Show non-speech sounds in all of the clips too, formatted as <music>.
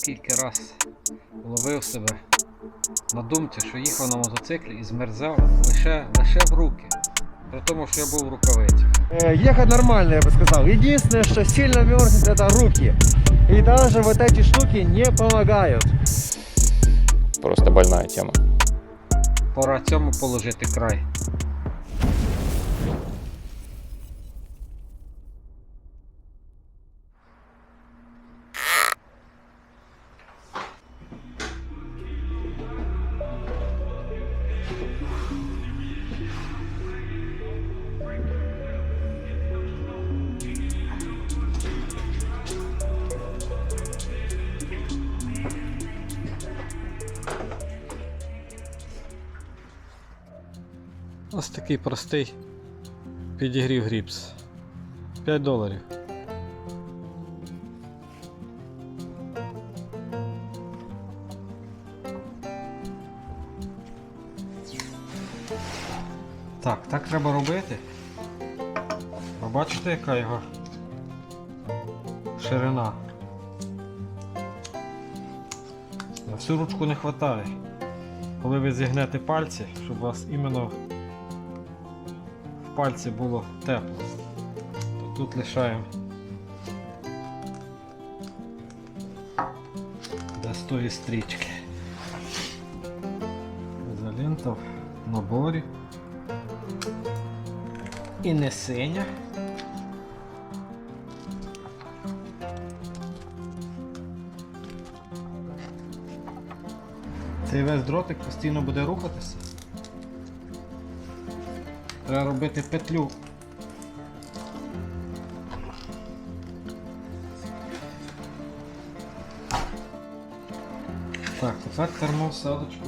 скільки раз ловив себе на думці, що їхав на мотоциклі і змерзав лише, лише в руки. При тому, що я був в рукавицях. Э, Ехать нормально, я бы сказал. Единственное, что сильно мерзнет, это руки. И даже вот эти штуки не помогают. Просто больная тема. Пора цьому положити край. Ось такий простий підігрів гріпс. 5 доларів. Так, так треба робити. Ви бачите, яка його ширина? На всю ручку не вистачає. Коли ви зігнете пальці, щоб у вас іменно в пальці було тепло, то тут лишаємо до тої стрічки. Ізолента в наборі. І не синя. Цей весь дротик постійно буде рухатися. Треба робити петлю. Так, тепер термоусадочку.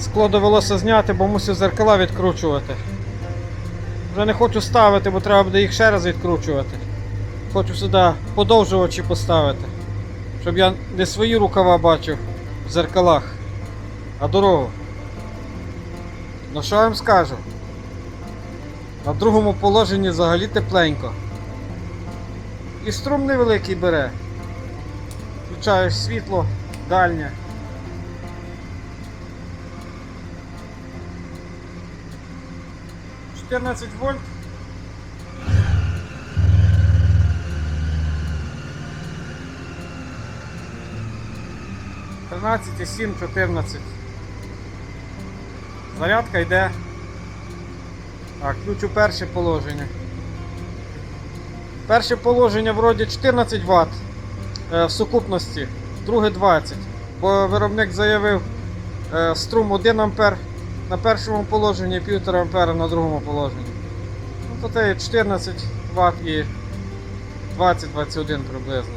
Скло довелося зняти, бо мусив зеркала відкручувати. Вже не хочу ставити, бо треба буде їх ще раз відкручувати. Хочу сюди подовжувачі поставити. Щоб я не свої рукава бачив в зеркалах, а дорогу. Ну що я вам скажу? На другому положенні взагалі тепленько. І струм невеликий бере. Включаєш світло дальнє. Чотирнадцять вольт. Тринадцять і сім, чотирнадцять. Зарядка йде. Так, ключ у перше положення. Перше положення вроді 14 Вт е, в сукупності, друге 20. Бо виробник заявив е, струм 1 А на першому положенні, 1,5 А на другому положенні. Ну, то це 14 Вт і 20-21 приблизно.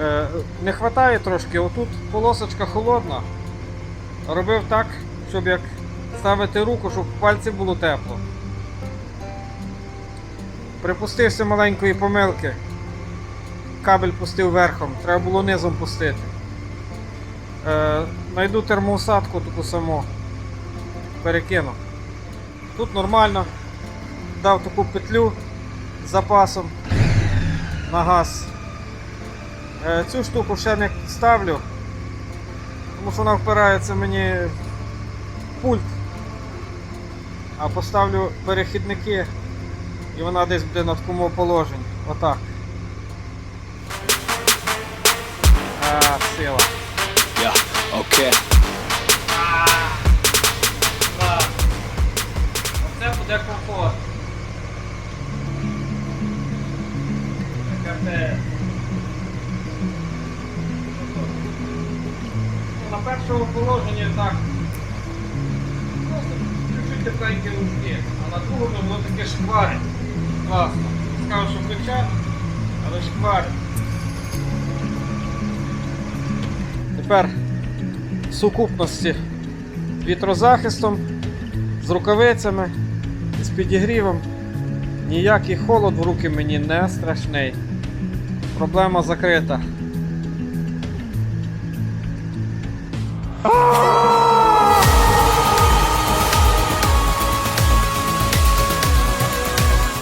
Е, не вистачає трошки, отут полосочка холодна. Робив так, щоб як ставити руку, щоб в пальці було тепло. Припустився маленької помилки. Кабель пустив верхом, треба було низом пустити. Е, найду термоусадку таку саму. Перекину. Тут нормально. Дав таку петлю з запасом на газ. Е, цю штуку ще не ставлю, тому що вона впирається мені в пульт. А поставлю перехідники і вона десь буде на такому положенні. Отак. А, сила. Yeah, Оце буде комфорт. Ну, На першому положенні так. Просто чуть-чуть тепленькі ручки, а на другому воно таке шкварить. Класно. Скажу, що пече, але шкварить. Тепер сукупності вітрозахистом, з рукавицями, з підігрівом. Ніякий холод в руки мені не страшний. Проблема закрита.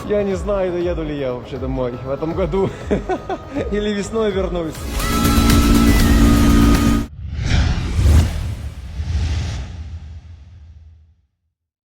Я не знаю, доеду ли я вообще домой в этом году. <laughs> Или весной вернусь.